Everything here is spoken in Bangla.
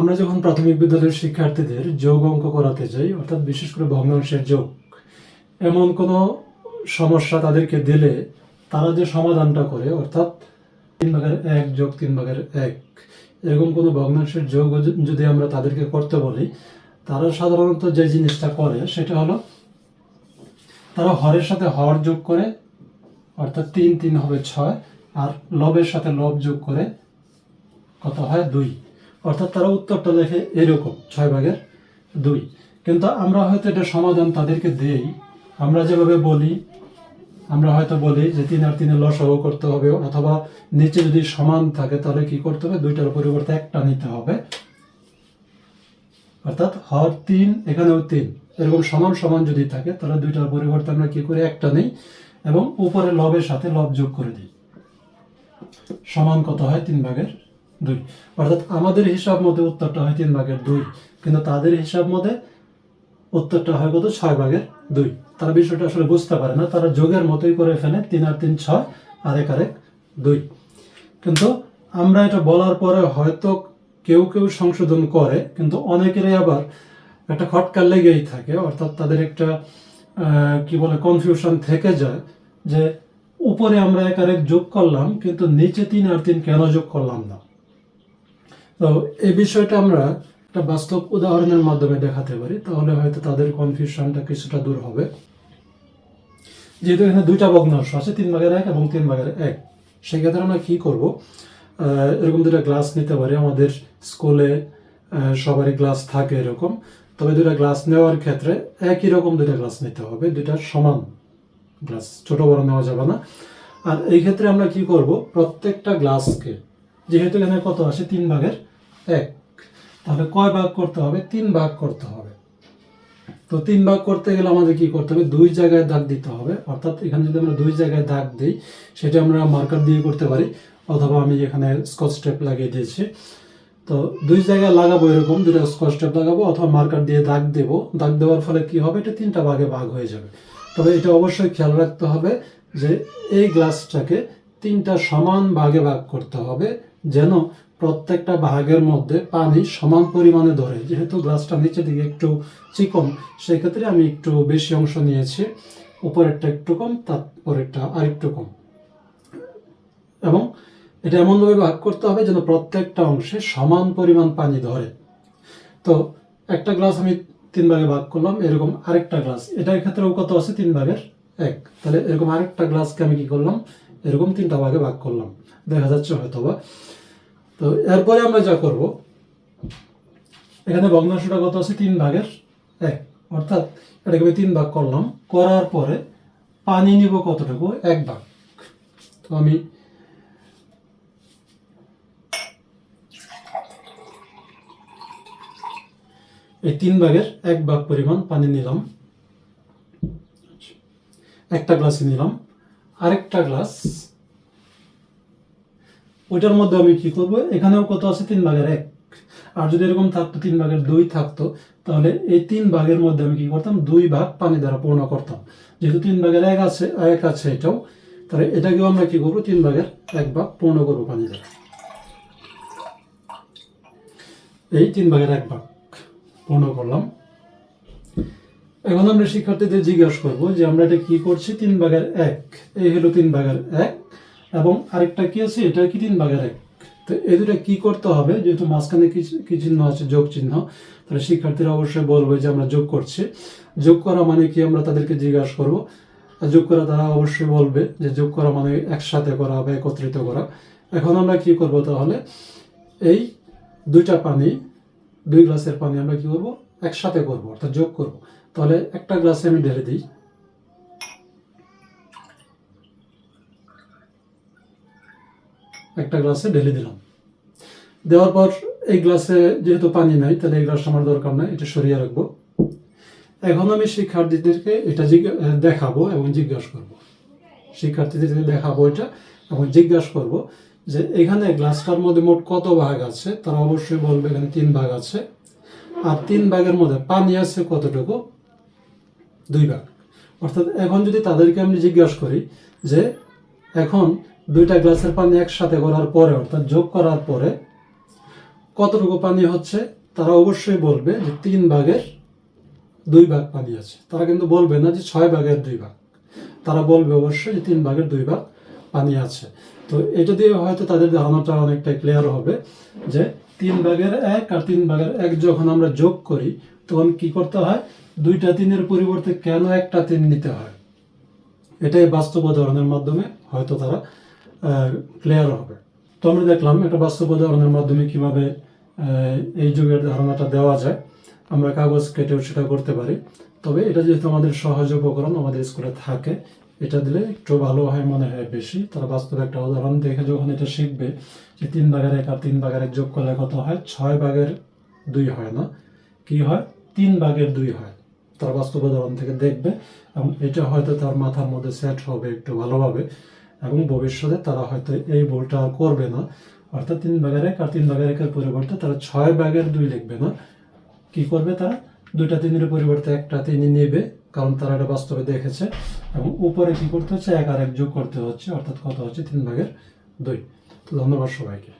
আমরা যখন প্রাথমিক বিদ্যালয়ের শিক্ষার্থীদের যোগ অঙ্ক করাতে যাই, অর্থাৎ বিশেষ করে ভগ্নাংশের যোগ, এমন কোনো সমস্যা তাদেরকে দিলে তারা যে সমাধানটা করে, অর্থাৎ তিন ভাগের এক যোগ তিন ভাগের এক, এরকম কোনো ভগ্নাংশের যোগ যদি আমরা তাদেরকে করতে বলি, তারা সাধারণত যে জিনিসটা করে সেটা হলো তারা হরের সাথে হর যোগ করে, অর্থাৎ তিন তিন হবে ছয়, আর লবের সাথে লব যোগ করে কত হয় দুই। অর্থাৎ তারা উত্তরটা লেখে এরকম, ছয় ভাগের দুই। কিন্তু আমরা হয়তো এটা সমাধান তাদেরকে দেই। আমরা যেভাবে বলি, আমরা হয়তো বলি যে তিন আর তিনে লসহ করতে হবে, অথবা নিচে যদি সমান থাকে তাহলে কি করতে হবে? দুইটার পরিবর্তে একটা নিতে হবে। অর্থাৎ হর তিন, এখানেও তিন। এরকম সমান সমান যদি থাকে, তাহলে দুইটার পরিবর্তে আমরা কি করি? একটা নেই, এবং উপরে লবের সাথে লব যোগ করে দিই। সমান কত হয়? তিন ভাগের দুই। অর্থাৎ আমাদের হিসাব মতে উত্তরটা হয় তিন ভাগের দুই, কিন্তু তাদের হিসাব মতে উত্তরটা হয় কত? ছয় ভাগের দুই। তারা বিষয়টা আসলে বুঝতে পারে না। তারা যোগের মতোই করে ফেলে, তিন আর তিন ছয় আর এক আর এক দুই। কিন্তু আমরা এটা বলার পরে হয়তো কেউ কেউ সংশোধন করে, কিন্তু অনেকেরই আবার একটা খটকা লেগেই থাকে। অর্থাৎ তাদের একটা কি বলে কনফিউশন থেকে যায় যে, উপরে আমরা এক আর এক যোগ করলাম, কিন্তু নিচে তিন আর তিন কেন যোগ করলাম না? তো এই বিষয়টা আমরা একটা বাস্তব উদাহরণের মাধ্যমে দেখাতে পারি, তাহলে হয়তো তাদের কনফিউশনটা কিছুটা দূর হবে। যেহেতু এখানে দুইটা ভগ্নাংশ আছে, তিন ভাগের এক এবং তিন ভাগের এক। সেক্ষেত্রে আমরা কি করব? এরকম দুটা গ্লাস নিতে পারি, আমাদের স্কুলে সবারই গ্লাস থাকে এরকম। তবে দুটা গ্লাস নেওয়ার ক্ষেত্রে একই রকম দুটা গ্লাস নিতে হবে দুটা সমান গ্লাস ছোট বড় নেওয়া যাবে না। আর এই ক্ষেত্রে আমরা কি করব? প্রত্যেকটা গ্লাসকে যেহেতু এখানে কত আসে? তিন ভাগের এক। তাহলে কয় ভাগ করতে হবে? তিন ভাগ করতে হবে। তো তিন ভাগ করতে গেলে আমাদের কি করতে হবে? দুই জায়গায় দাগ দিতে হবে। অর্থাৎ এখানে যদি আমরা দুই জায়গায় দাগ দিই, সেটা আমরা মার্কার দিয়ে করতে পারি। অথবা আমি এখানে স্কচ টেপ লাগিয়ে দিয়েছি। তো দুই জায়গায় লাগাবো এরকম দুটো স্কচ টেপ লাগাবো অথবা মার্কার দিয়ে দাগ দেব। দাগ দেওয়ার ফলে কি হবে? এটা তিনটা ভাগে ভাগ হয়ে যাবে। তবে এটা অবশ্যই খেয়াল রাখতে হবে যে এই গ্লাসটাকে তিনটা সমান ভাগে ভাগ করতে হবে। যেন প্রত্যেকটা ভাগের মধ্যে পানি সমান পরিমাণে ধরে। যেহেতু গ্লাসটা নিচের দিকে একটু চিকন, সেক্ষেত্রে আমি একটু বেশি অংশ নিয়েছি, উপরেরটা একটু কম, তারপরেরটা আরেকটু কম। এবং এটা এমনভাবে ভাগ করতে হবে যেন প্রত্যেকটা অংশে সমান পরিমাণ পানি ধরে। তো একটা গ্লাস আমি তিন ভাগে ভাগ করলাম, এরকম আরেকটা গ্লাস। এটার ক্ষেত্রেও কত আছে? তিন ভাগের এক। তাহলে এরকম আরেকটা গ্লাসকে আমি কি করলাম? এরকম তিনটা ভাগে ভাগ করলাম। দেখা যাচ্ছে হয়তো বা তো এরপরে আমরা যা করব, এখানে ভগ্নাংশটা কত আছে? তিন ভাগের এক। অর্থাৎ এটাকে আমি তিন ভাগ করলাম। করার পরে পানি নিব কতটুকু? এক ভাগ। তো আমি এই তিন ভাগের এক ভাগ পরিমাণ পানি নিলাম। একটা গ্লাসে নিলাম। আরেকটা গ্লাস ওইটার মধ্যে আমি কি করব? এখানেও কত আছে? তিন ভাগের এক। আর যদি এরকম থাকতো, তিন ভাগের দুই থাকতো, তাহলে এই তিন ভাগের মধ্যে আমি কি করতাম? দুই ভাগ পানি দ্বারা পূর্ণ করতাম। যেহেতু তিন ভাগের এক আছে এক আছে এটাও, তাহলে এটাকেও আমরা কি করব? তিন ভাগের এক ভাগ পূর্ণ করব পানি দ্বারা। এই তিন ভাগের এক ভাগ পূর্ণ করলাম। এখন আমরা শিক্ষার্থীদের জিজ্ঞাসা করব যে আমরা এটা কি করছি? তিন ভাগের এক। এই হলো তিন ভাগের এক। এবং আরেকটা কি আছে? এটা কি তিন ভাগের এক? তো এই দুটো কি করতে হবে? যেহেতু মাঝখানে কি চিহ্ন আছে? যোগ চিহ্ন। তাহলে শিক্ষার্থীরা অবশ্যই বলবে যে আমরা যোগ করছি। যোগ করা মানে কি? আমরা তাদেরকে জিজ্ঞাসা করব। যোগ করা তারা অবশ্যই বলবে যে যোগ করা মানে একসাথে করা বা একত্রিত করা। এখন আমরা কি করব তাহলে? এই দুইটা পানি, দুই গ্লাসের পানি আমরা কি করব? একসাথে করব, অর্থাৎ যোগ করব। তাহলে একটা গ্লাসে আমি ঢেলে দিই। একটা গ্লাসে ঢেলে দিলাম। দেওয়ার পর এই গ্লাসে যেহেতু পানি নাই, তাহলে এই গ্লাস আমার দরকার নাই, এটা সরিয়ে রাখব। এখন আমি শিক্ষার্থীদেরকে এটা দেখাবো এবং জিজ্ঞাসা করব। শিক্ষার্থীদেরকে দেখাবো এটা এবং জিজ্ঞাসা করব যে এখানে গ্লাসটার মধ্যে মোট কত ভাগ আছে? তারা অবশ্যই বলবে এখানে তিন ভাগ আছে। আর তিন ভাগের মধ্যে পানি আছে কতটুকু? দুই ভাগ। অর্থাৎ এখন যদি তাদেরকে আমি জিজ্ঞাসা করি যে এখন দুইটা গ্লাসের পানি একসাথে করার পরে, অর্থাৎ যোগ করার পরে কতটুকু পানি হচ্ছে, তারা অবশ্যই বলবে যে তিন ভাগের দুই ভাগ পানি আছে। তারা কিন্তু বলবে না যে ছয় ভাগের দুই ভাগ। তারা বলবে অবশ্যই যে তিন ভাগের দুই ভাগ পানি আছে। তো এটা দিয়ে হয়তো তাদের ধারণাটা অনেকটা ক্লিয়ার হবে যে তিন ভাগের এক আর তিন ভাগের এক যখন আমরা যোগ করি, তখন কি করতে হয়? দুইটা তিনের পরিবর্তে কেন একটা তিন নিতে হয়? এটাই বাস্তব উদাহরণের মাধ্যমে হয়তো তারা ক্লিয়ার হবে। তো আমরা দেখলাম একটা বাস্তব উদাহরণের মাধ্যমে কীভাবে এই যুগের ধারণাটা দেওয়া যায়। আমরা কাগজ কেটেও সেটা করতে পারি। তবে এটা যেহেতু আমাদের সহজ উপকরণ, আমাদের স্কুলে থাকে, এটা দিলে একটু ভালো হয়, মনে হয় বেশি। তারা বাস্তবে একটা উদাহরণ দেখে যখন এটা শিখবে যে তিন ভাগের এক আর তিন ভাগের এক যোগ করলে কত হয়? ছয় ভাগের দুই হয় না। কি হয়? তিন ভাগের দুই হয়। তার বাস্তব উদাহরণ থেকে দেখবে। এবং এটা হয়তো তার মাথার মধ্যে সেট হবে একটু ভালোভাবে। এবং ভবিষ্যতে তারা হয়তো এই ভুলটা আর করবে না। অর্থাৎ তিন ব্যাগের এক আর তিন ভাগের একের পরিবর্তে তারা ছয় ব্যাগের দুই লিখবে না। কি করবে তারা? দুইটা তিনের পরিবর্তে একটা তিনি নেবে, কারণ তারা এটা বাস্তবে দেখেছে। এবং উপরে কি করতে হচ্ছে? এক আর এক যোগ করতে হচ্ছে। অর্থাৎ কত হচ্ছে? তিন ভাগের দুই। তো ধন্যবাদ সবাইকে।